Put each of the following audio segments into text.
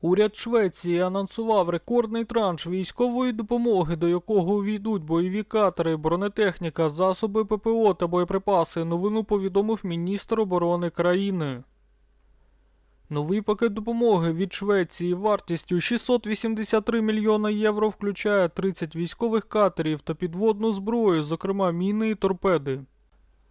Уряд Швеції анонсував рекордний транш військової допомоги, до якого увійдуть бойові катери, бронетехніка, засоби ППО та боєприпаси. Новину повідомив міністр оборони країни. Новий пакет допомоги від Швеції вартістю 683 мільйона євро включає 30 військових катерів та підводну зброю, зокрема міни і торпеди.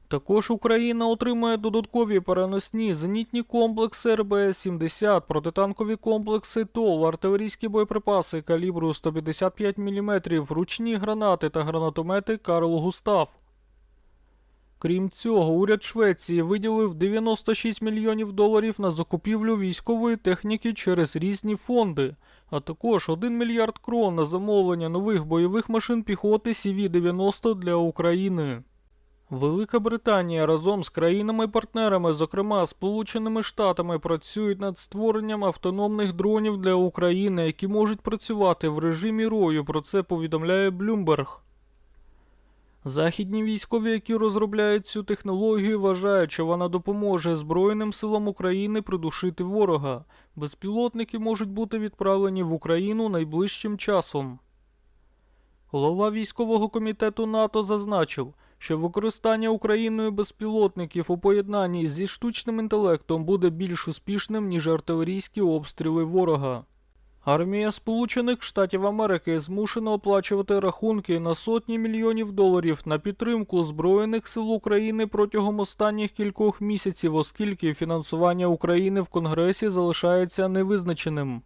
Також Україна отримає додаткові переносні зенітні комплекси РБС-70, протитанкові комплекси ТОВ, артилерійські боєприпаси калібру 155 мм, ручні гранати та гранатомети Карл Густав. Крім цього, уряд Швеції виділив 96 мільйонів доларів на закупівлю військової техніки через різні фонди, а також 1 мільярд крон на замовлення нових бойових машин піхоти CV-90 для України. Велика Британія разом з країнами-партнерами, зокрема Сполученими Штатами, працюють над створенням автономних дронів для України, які можуть працювати в режимі рою. Про це повідомляє Bloomberg. Західні військові, які розробляють цю технологію, вважають, що вона допоможе Збройним силам України придушити ворога. Безпілотники можуть бути відправлені в Україну найближчим часом. Голова військового комітету НАТО зазначив, що використання Україною безпілотників у поєднанні зі штучним інтелектом буде більш успішним, ніж артилерійські обстріли ворога. Армія Сполучених Штатів Америки змушена оплачувати рахунки на сотні мільйонів доларів на підтримку Збройних сил України протягом останніх кількох місяців, оскільки фінансування України в Конгресі залишається невизначеним.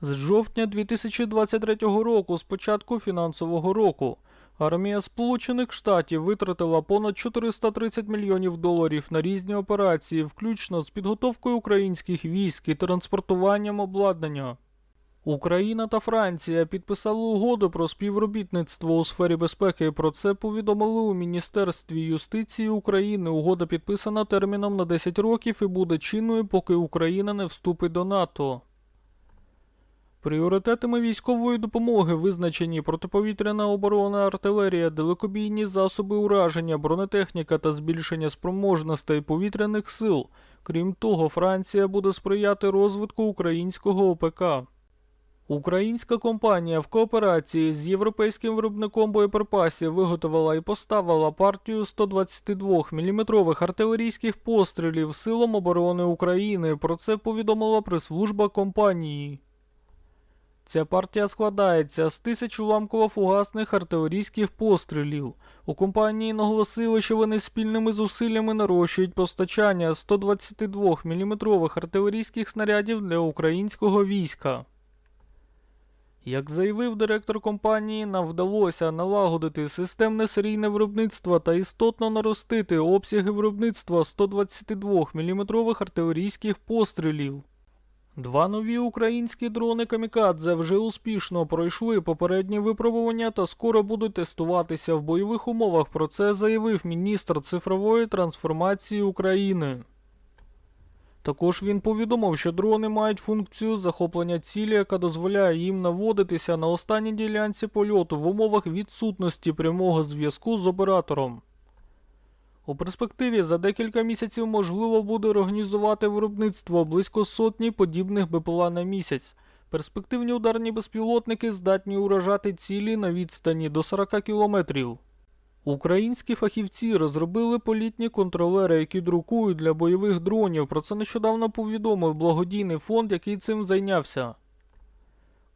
З жовтня 2023 року, з початку фінансового року, армія Сполучених Штатів витратила понад 430 мільйонів доларів на різні операції, включно з підготовкою українських військ і транспортуванням обладнання. Україна та Франція підписали угоду про співробітництво у сфері безпеки. Про це повідомили у Міністерстві юстиції України. Угода підписана терміном на 10 років і буде чинною, поки Україна не вступить до НАТО. Пріоритетами військової допомоги визначені протиповітряна оборона, артилерія, далекобійні засоби ураження, бронетехніка та збільшення спроможностей повітряних сил. Крім того, Франція буде сприяти розвитку українського ОПК. Українська компанія в кооперації з європейським виробником боєприпасів виготовила і поставила партію 122 мм артилерійських пострілів Силам оборони України. Про це повідомила прес-служба компанії. Ця партія складається з тисяч уламково-фугасних артилерійських пострілів. У компанії наголосили, що вони спільними зусиллями нарощують постачання 122 мм артилерійських снарядів для українського війська. Як заявив директор компанії, нам вдалося налагодити системне серійне виробництво та істотно наростити обсяги виробництва 122 мм артилерійських пострілів. Два нові українські дрони Камікадзе вже успішно пройшли попередні випробування та скоро будуть тестуватися в бойових умовах. Про це заявив міністр цифрової трансформації України. Також він повідомив, що дрони мають функцію захоплення цілі, яка дозволяє їм наводитися на останній ділянці польоту в умовах відсутності прямого зв'язку з оператором. У перспективі за декілька місяців можливо буде організувати виробництво близько сотні подібних БПЛА на місяць. Перспективні ударні безпілотники здатні уражати цілі на відстані до 40 кілометрів. Українські фахівці розробили політні контролери, які друкують для бойових дронів. Про це нещодавно повідомив благодійний фонд, який цим зайнявся.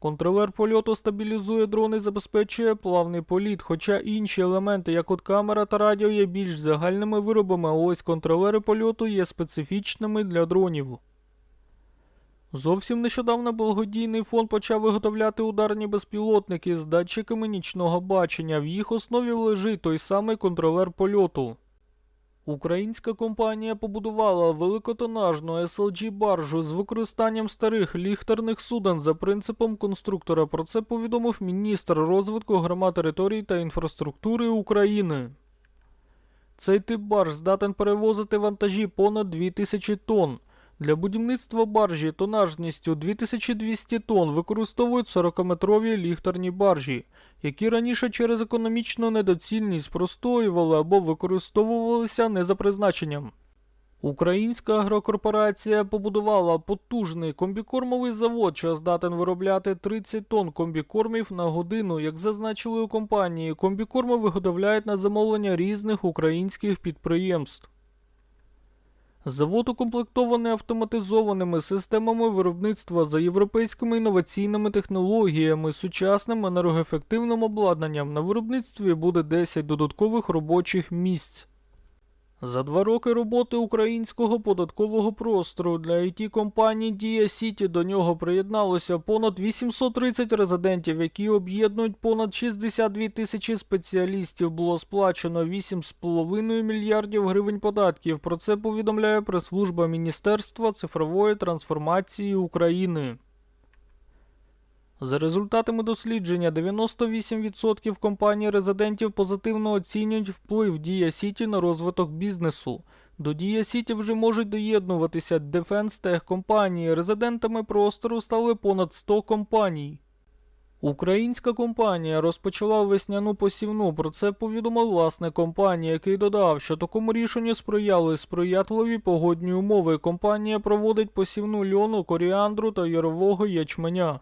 Контролер польоту стабілізує дрон і забезпечує плавний політ, хоча інші елементи, як от камера та радіо, є більш загальними виробами, а ось контролери польоту є специфічними для дронів. Зовсім нещодавно благодійний фонд почав виготовляти ударні безпілотники з датчиками нічного бачення. В їх основі лежить той самий контролер польоту. Українська компанія побудувала великотонажну SLG баржу з використанням старих ліхтарних суден за принципом конструктора. Про це повідомив міністр розвитку громад територій та інфраструктури України. Цей тип барж здатен перевозити вантажі понад 2000 тонн. Для будівництва баржі тонажністю 2200 тонн використовують 40-метрові ліхтарні баржі, які раніше через економічну недоцільність простоювали або використовувалися не за призначенням. Українська агрокорпорація побудувала потужний комбікормовий завод, що здатен виробляти 30 тонн комбікормів на годину. Як зазначили у компанії, комбікорми виготовляють на замовлення різних українських підприємств. Завод укомплектований автоматизованими системами виробництва за європейськими інноваційними технологіями, сучасним енергоефективним обладнанням. На виробництві буде 10 додаткових робочих місць. За два роки роботи українського податкового простору для it компанії Дія Сіті до нього приєдналося понад 830 резидентів, які об'єднують понад 62 тисячі спеціалістів. Було сплачено 8,5 мільярдів гривень податків. Про це повідомляє прес-служба Міністерства цифрової трансформації України. За результатами дослідження, 98% компаній резидентів позитивно оцінюють вплив Дія Сіті на розвиток бізнесу. До Дія Сіті вже можуть доєднуватися Tech компанії. Резидентами простору стали понад 100 компаній. Українська компанія розпочала весняну посівну. Про це повідомив власник компанії, який додав, що такому рішенню сприяли сприятливі погодні умови. Компанія проводить посівну льону, коріандру та ярового ячменя.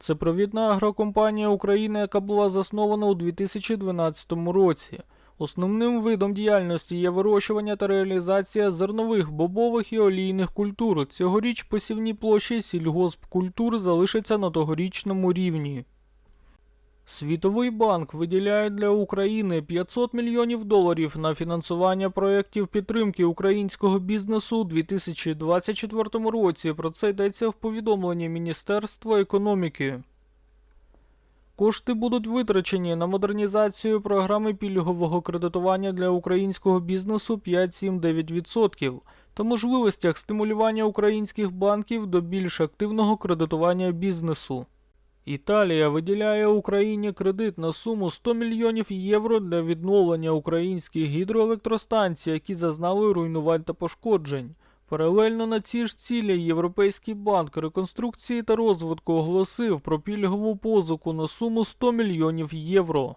Це провідна агрокомпанія України, яка була заснована у 2012 році. Основним видом діяльності є вирощування та реалізація зернових, бобових і олійних культур. Цьогоріч посівні площі сільгоспкультур залишаться на тогорічному рівні. Світовий банк виділяє для України 500 мільйонів доларів на фінансування проєктів підтримки українського бізнесу у 2024 році. Про це йдеться в повідомленні Міністерства економіки. Кошти будуть витрачені на модернізацію програми пільгового кредитування для українського бізнесу 5-7-9% та можливостях стимулювання українських банків до більш активного кредитування бізнесу. Італія виділяє Україні кредит на суму 100 мільйонів євро для відновлення українських гідроелектростанцій, які зазнали руйнувань та пошкоджень. Паралельно на ці ж цілі Європейський банк реконструкції та розвитку оголосив про пільгову позику на суму 100 мільйонів євро.